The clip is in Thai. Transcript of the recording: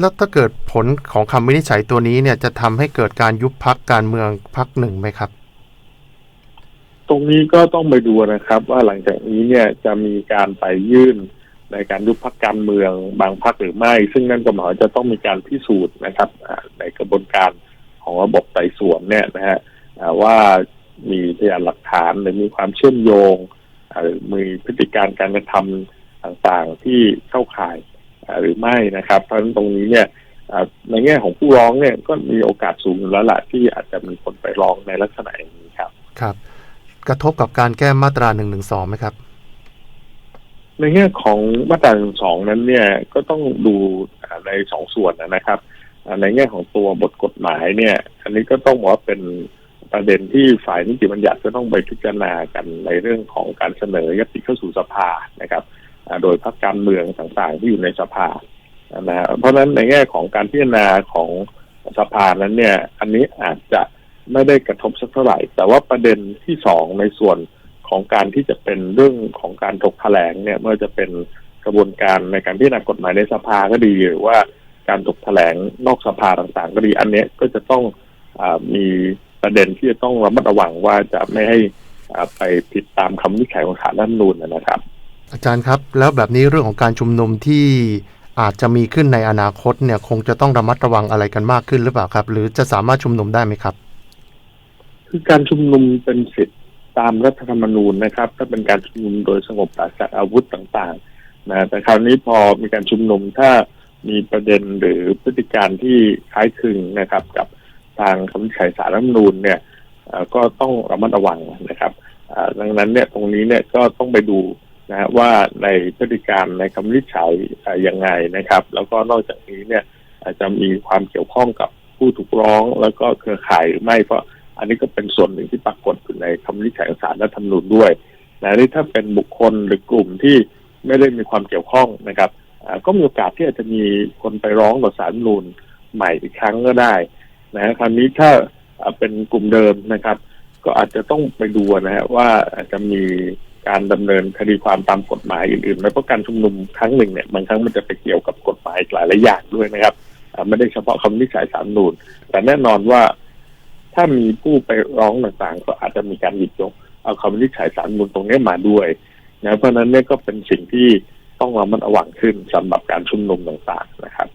แล้วถ้าเกิดผลของคำวินิจฉัยตัวนี้เนี่ยจะทำให้เกิดการยุบพักการเมืองพักหนึ่งไหมครับ ตรงนี้ก็ต้องไปดูนะครับ ว่าหลังจากนี้เนี่ยจะมีการไปยื่นในการยุบพักการเมืองบางพักหรือไม่ ซึ่งนั่นก็หมายจะต้องมีการพิสูจน์นะครับในกระบวนการของระบบไต่สวนเนี่ยนะฮะว่ามีพยานหลักฐานหรือมีความเชื่อมโยงหรือมีพฤติการการกระทำต่างๆที่เข้าข่าย หรือไม่นะครับ เพราะฉะนั้นตรงนี้เนี่ยอ่าในแง่ของผู้ร้องเนี่ยก็มีโอกาสสูงอยู่แล้วล่ะที่อาจจะมีคนไปร้องในลักษณะอย่างนี้ครับครับ กระทบกับการแก้มาตราหนึ่งหนึ่งสองไหมครับ ในแง่ของมาตราหนึ่งสองนั้นเนี่ยก็ต้องดูอ่าในสองส่วนนะครับอ่าในแง่ของตัวบทกฎหมายเนี่ย อันนี้ก็ต้องบอกว่าเป็นประเด็นที่ฝ่ายนิติบัญญัติจะต้องไปพิจารณากันในเรื่องของการเสนอยติเข้าสู่สภานะครับอ่า โดยพรรคการเมืองต่างๆ ที่อยู่ในสภานะฮะเพราะฉะนั้นในแง่ของการพิจารณาของสภานั้นเนี่ย อันนี้อาจจะไม่ได้กระทบสักเท่าไหร่ แต่ว่าประเด็นที่สองในส่วนของการที่จะเป็นเรื่องของการถกแถลงเนี่ยเมื่อจะเป็นกระบวนการในการพิจารณากฎหมายในสภาก็ดีหรือว่าการถกแถลงนอกสภาต่างๆ ก็ดี อันนี้ก็จะต้องอมีประเด็นที่จะต้องระมัดระวังว่าจะไม่ให้ไปผิดตามคำวินิจฉัยของศาลรัฐธรรมนูญนะครับ อาจารย์ครับแล้วแบบนี้เรื่องของการชุมนุมที่อาจจะมีขึ้นในอนาคตเนี่ยคงจะต้องระมัดระวังอะไรกันมากขึ้นหรือเปล่าครับ หรือจะสามารถชุมนุมได้ไหมครับ คือการชุมนุมเป็นสิทธิตามรัฐธรรมนูญนะครับ ถ้าเป็นการชุมนุมโดยสงบปราศจากอาวุธต่างๆนะแต่คราวนี้พอมีการชุมนุมถ้ามีประเด็นหรือพฤติการที่คล้ายคลึงนะครับ กับทางคำวินิจฉัยสารรัฐธรรมนูญเนี่ยก็ต้องระมัดระวังนะครับดังนั้นเนี่ยตรงนี้เนี่ยก็ต้องไปดู นะฮะว่าในพฤติการในคำวินิจฉัยยังไงนะครับ แล้วก็นอกจากนี้เนี่ยอาจจะมีความเกี่ยวข้องกับผู้ถูกร้อง แล้วก็เครือข่ายหรือไม่เพราะอันนี้ก็เป็นส่วนหนึ่งที่ปรากฏอยู่ในคำวินิจฉัยของศาลรัฐธรรมนูญด้วยนะนี่ถ้าเป็นบุคคลหรือกลุ่มที่ไม่ได้มีความเกี่ยวข้องนะครับก็มีโอกาสที่อาจจะมีคนไปร้องต่อศาลรัฐธรรมนูญใหม่อีกครั้งก็ได้นะคราวนี้ถ้าเป็นกลุ่มเดิมนะครับ ก็อาจจะต้องไปดูนะฮะว่าอาจจะมี การดำเนินคดีความตามกฎหมายอื่นๆไหมเพราการชุมนุมครั้งหนึ่งเนี่ยบางครั้งมันจะไปเกี่ยวกับกฎหมายหลายหลายอย่างด้วยนะครับไม่ได้เฉพาะคำวินิจฉัยศาลรัฐธรรมนูญแต่แน่นอนว่าถ้ามีผู้ไปร้องต่างๆ ก็อาจจะมีการหยิบยกเอาคำวินิจฉัยสารมูลตรงนี้มาด้วยนะเพราะนั้นเนี่ยก็เป็นสิ่งที่ต้องระมัดระวังขึ้นสำหรับการชุมนุมต่างๆนะครับ